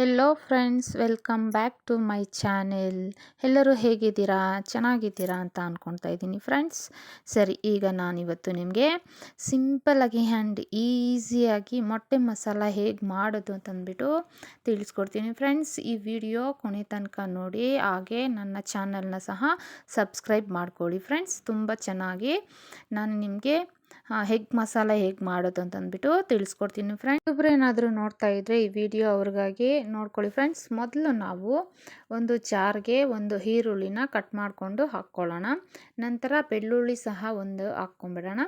Hello friends welcome back to my channel ಎಲ್ಲರೂ ಹೇಗಿದ್ದೀರಾ? ಚೆನ್ನಾಗಿದ್ದೀರಾ ಅಂತ ಅಂದ್ಕೊಳ್ತಾ ಇದ್ದೀನಿ ಫ್ರೆಂಡ್ಸ್ ಸರಿ, ಈಗ ನಾನಿವತ್ತು ನಿಮಗೆ ಸಿಂಪಲಾಗಿ ಆ್ಯಂಡ್ ಈಸಿಯಾಗಿ ಮೊಟ್ಟೆ ಮಸಾಲ ಹೇಗೆ ಮಾಡೋದು ಅಂತಂದ್ಬಿಟ್ಟು ತಿಳಿಸ್ಕೊಡ್ತೀನಿ ಫ್ರೆಂಡ್ಸ್ ಈ ವಿಡಿಯೋ ಕೊನೆ ತನಕ ನೋಡಿ, ಹಾಗೆ ನನ್ನ ಚಾನಲ್ನ ಸಹ ಸಬ್ಸ್ಕ್ರೈಬ್ ಮಾಡ್ಕೊಳ್ಳಿ ಫ್ರೆಂಡ್ಸ್ ತುಂಬ ಚೆನ್ನಾಗಿ ನಾನು ನಿಮಗೆ ಹೆಗ್ ಮಸಾಲ ಹೇಗೆ ಮಾಡೋದು ಅಂತಂದ್ಬಿಟ್ಟು ತಿಳಿಸ್ಕೊಡ್ತೀನಿ ಫ್ರೆಂಡ್ಸ್ ಒಬ್ಬರು ಏನಾದರೂ ನೋಡ್ತಾ ಇದ್ದರೆ ಈ ವಿಡಿಯೋ ಅವ್ರಿಗಾಗಿ ನೋಡ್ಕೊಳ್ಳಿ ಫ್ರೆಂಡ್ಸ್ ಮೊದಲು ನಾವು ಒಂದು ಚಾರ್ಗೆ ಒಂದು ಈರುಳ್ಳಿನ ಕಟ್ ಮಾಡಿಕೊಂಡು ಹಾಕ್ಕೊಳ್ಳೋಣ. ನಂತರ ಬೆಳ್ಳುಳ್ಳಿ ಸಹ ಒಂದು ಹಾಕ್ಕೊಂಬಿಡೋಣ.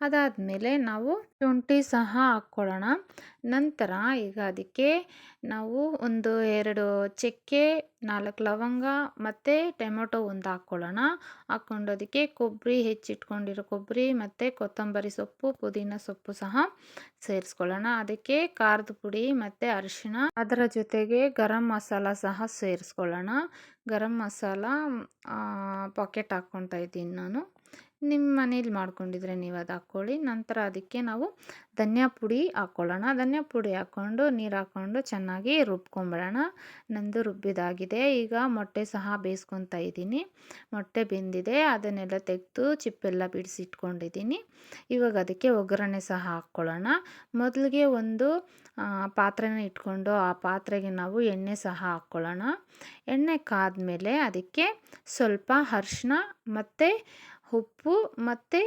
ಅದಾದಮೇಲೆ ನಾವು ಶುಂಠಿ ಸಹ ಹಾಕ್ಕೊಳ್ಳೋಣ. ನಂತರ ಈಗ ಅದಕ್ಕೆ ನಾವು ಒಂದು ಎರಡು ಚಕ್ಕೆ, ನಾಲ್ಕು ಲವಂಗ ಮತ್ತು ಟೊಮೊಟೊ ಒಂದು ಹಾಕ್ಕೊಳ್ಳೋಣ. ಹಾಕ್ಕೊಂಡು ಅದಕ್ಕೆ ಕೊಬ್ಬರಿ, ಹೆಚ್ಚಿಟ್ಕೊಂಡಿರೋ ಕೊಬ್ಬರಿ ಮತ್ತು ಕೊತ್ತಂಬರಿ ಸೊಪ್ಪು, ಪುದೀನ ಸೊಪ್ಪು ಸಹ ಸೇರಿಸ್ಕೊಳ್ಳೋಣ. ಅದಕ್ಕೆ ಖಾರದ ಪುಡಿ ಮತ್ತು ಅರಿಶಿಣ, ಅದರ ಜೊತೆಗೆ ಗರಂ ಮಸಾಲ ಸಹ ಸೇರಿಸ್ಕೊಳ್ಳೋಣ. ಗರಂ ಮಸಾಲ ಪಾಕೆಟ್ ಹಾಕ್ಕೊತಾ ಇದ್ದೀನಿ ನಾನು. ನಿಮ್ಮ ಮನೇಲಿ ಮಾಡ್ಕೊಂಡಿದ್ರೆ ನೀವು ಅದು ಹಾಕ್ಕೊಳ್ಳಿ. ನಂತರ ಅದಕ್ಕೆ ನಾವು ಧನಿಯಾ ಪುಡಿ ಹಾಕ್ಕೊಳ್ಳೋಣ. ಧನಿಯಾ ಪುಡಿ ಹಾಕ್ಕೊಂಡು ನೀರು ಹಾಕ್ಕೊಂಡು ಚೆನ್ನಾಗಿ ರುಬ್ಕೊಂಬಿಡೋಣ ನಂದು ರುಬ್ಬಿದಾಗಿದೆ. ಈಗ ಮೊಟ್ಟೆ ಸಹ ಬೇಯಿಸ್ಕೊತಾ ಇದ್ದೀನಿ. ಮೊಟ್ಟೆ ಬೆಂದಿದೆ. ಅದನ್ನೆಲ್ಲ ತೆಗೆದು ಚಿಪ್ಪೆಲ್ಲ ಬಿಡಿಸಿಟ್ಕೊಂಡಿದ್ದೀನಿ. ಇವಾಗ ಅದಕ್ಕೆ ಒಗ್ಗರಣೆ ಸಹ ಹಾಕ್ಕೊಳ್ಳೋಣ. ಮೊದಲಿಗೆ ಒಂದು ಪಾತ್ರೆನ ಇಟ್ಕೊಂಡು ಆ ಪಾತ್ರೆಗೆ ನಾವು ಎಣ್ಣೆ ಸಹ ಹಾಕ್ಕೊಳ್ಳೋಣ. ಎಣ್ಣೆ ಕಾದ ಮೇಲೆ ಅದಕ್ಕೆ ಸ್ವಲ್ಪ ಅರ್ಶಿನ ಮತ್ತು ಉಪ್ಪು ಮತ್ತು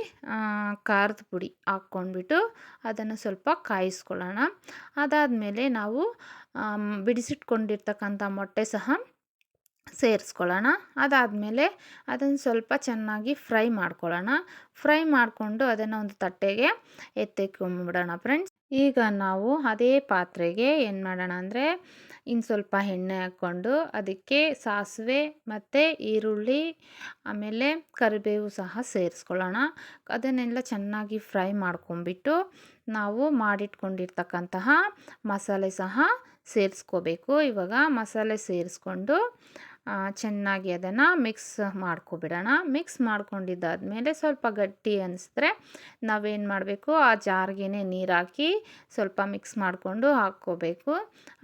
ಖಾರದ ಪುಡಿ ಹಾಕ್ಕೊಂಡ್ಬಿಟ್ಟು ಅದನ್ನು ಸ್ವಲ್ಪ ಕಾಯಿಸ್ಕೊಳ್ಳೋಣ. ಅದಾದಮೇಲೆ ನಾವು ಬಿಡಿಸಿಟ್ಕೊಂಡಿರ್ತಕ್ಕಂಥ ಮೊಟ್ಟೆ ಸಹ ಸೇರಿಸ್ಕೊಳ್ಳೋಣ. ಅದಾದಮೇಲೆ ಅದನ್ನು ಸ್ವಲ್ಪ ಚೆನ್ನಾಗಿ ಫ್ರೈ ಮಾಡ್ಕೊಳ್ಳೋಣ. ಫ್ರೈ ಮಾಡಿಕೊಂಡು ಅದನ್ನು ಒಂದು ತಟ್ಟೆಗೆ ಎತ್ತಿಕೊಂಬಿಡೋಣ ಫ್ರೆಂಡ್ಸ್ ಈಗ ನಾವು ಅದೇ ಪಾತ್ರೆಗೆ ಏನು ಮಾಡೋಣ ಅಂದರೆ ಇನ್ನು ಸ್ವಲ್ಪ ಎಣ್ಣೆ ಹಾಕ್ಕೊಂಡು ಅದಕ್ಕೆ ಸಾಸಿವೆ ಮತ್ತು ಈರುಳ್ಳಿ, ಆಮೇಲೆ ಕರಿಬೇವು ಸಹ ಸೇರಿಸ್ಕೊಳ್ಳೋಣ. ಅದನ್ನೆಲ್ಲ ಚೆನ್ನಾಗಿ ಫ್ರೈ ಮಾಡ್ಕೊಂಬಿಟ್ಟು ನಾವು ಮಾಡಿಟ್ಕೊಂಡಿರ್ತಕ್ಕಂತಹ ಮಸಾಲೆ ಸಹ ಸೇರಿಸ್ಕೋಬೇಕು. ಇವಾಗ ಮಸಾಲೆ ಸೇರಿಸ್ಕೊಂಡು ಚೆನ್ನಾಗಿ ಅದನ್ನು ಮಿಕ್ಸ್ ಮಾಡ್ಕೊಬಿಡೋಣ. ಮಿಕ್ಸ್ ಮಾಡ್ಕೊಂಡಿದ್ದಾದಮೇಲೆ ಸ್ವಲ್ಪ ಗಟ್ಟಿ ಅನಿಸಿದ್ರೆ ನಾವೇನು ಮಾಡಬೇಕು? ಆ ಜಾರ್ಗೆ ನೀರಾಕಿ ಸ್ವಲ್ಪ ಮಿಕ್ಸ್ ಮಾಡಿಕೊಂಡು ಹಾಕ್ಕೋಬೇಕು.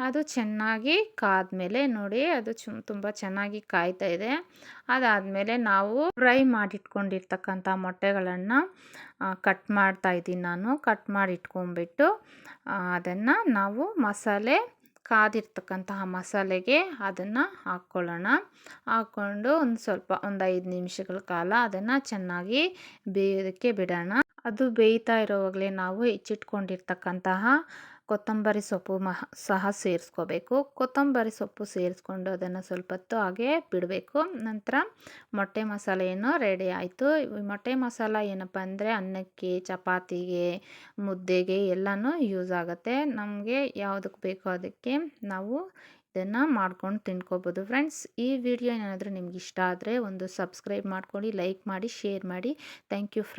ಅದು ಚೆನ್ನಾಗಿ ಕಾದ್ಮೇಲೆ ನೋಡಿ, ಅದು ಚು, ತುಂಬ ಚೆನ್ನಾಗಿ ಕಾಯ್ತಾ ಇದೆ. ಅದಾದಮೇಲೆ ನಾವು ಫ್ರೈ ಮಾಡಿಟ್ಕೊಂಡಿರ್ತಕ್ಕಂಥ ಮೊಟ್ಟೆಗಳನ್ನು ಕಟ್ ಮಾಡ್ತಾ ಇದ್ದೀನಿ ನಾನು. ಕಟ್ ಮಾಡಿ ಇಟ್ಕೊಂಡ್ಬಿಟ್ಟು ಅದನ್ನು ನಾವು ಮಸಾಲೆ ಕಾದಿರ್ತಕ್ಕಂತಹ ಮಸಾಲೆಗೆ ಅದನ್ನು ಹಾಕ್ಕೊಳ್ಳೋಣ. ಹಾಕ್ಕೊಂಡು ಒಂದು ಸ್ವಲ್ಪ ಒಂದು ಐದು ನಿಮಿಷಗಳ ಕಾಲ ಅದನ್ನು ಚೆನ್ನಾಗಿ ಬೇಯೋದಕ್ಕೆ ಬಿಡೋಣ. ಅದು ಬೇಯ್ತಾ ಇರೋವಾಗಲೇ ನಾವು ಹೆಚ್ಚಿಟ್ಕೊಂಡಿರ್ತಕ್ಕಂತಹ ಕೊತ್ತಂಬರಿ ಸೊಪ್ಪು ಮಹ, ಸಹ ಸೇರಿಸ್ಕೋಬೇಕು. ಕೊತ್ತಂಬರಿ ಸೊಪ್ಪು ಸೇರಿಸ್ಕೊಂಡು ಅದನ್ನು ಸ್ವಲ್ಪ ಹೊತ್ತು ಹಾಗೆ ಬಿಡಬೇಕು. ನಂತರ ಮೊಟ್ಟೆ ಮಸಾಲೆಯನ್ನು ರೆಡಿ ಆಯಿತು. ಮೊಟ್ಟೆ ಮಸಾಲ ಏನಪ್ಪ ಅಂದರೆ ಅನ್ನಕ್ಕೆ, ಚಪಾತಿಗೆ, ಮುದ್ದೆಗೆ ಎಲ್ಲನೂ ಯೂಸ್ ಆಗುತ್ತೆ. ನಮಗೆ ಯಾವುದಕ್ಕೆ ಬೇಕೋ ಅದಕ್ಕೆ ನಾವು ಇದನ್ನು ಮಾಡ್ಕೊಂಡು ತಿನ್ಕೋಬೋದು ಫ್ರೆಂಡ್ಸ್. ಈ ವಿಡಿಯೋ ಏನಾದರೂ ನಿಮ್ಗೆ ಇಷ್ಟ ಆದರೆ ಒಂದು ಸಬ್ಸ್ಕ್ರೈಬ್ ಮಾಡ್ಕೊಳ್ಳಿ, ಲೈಕ್ ಮಾಡಿ, ಶೇರ್ ಮಾಡಿ. Thank you friends.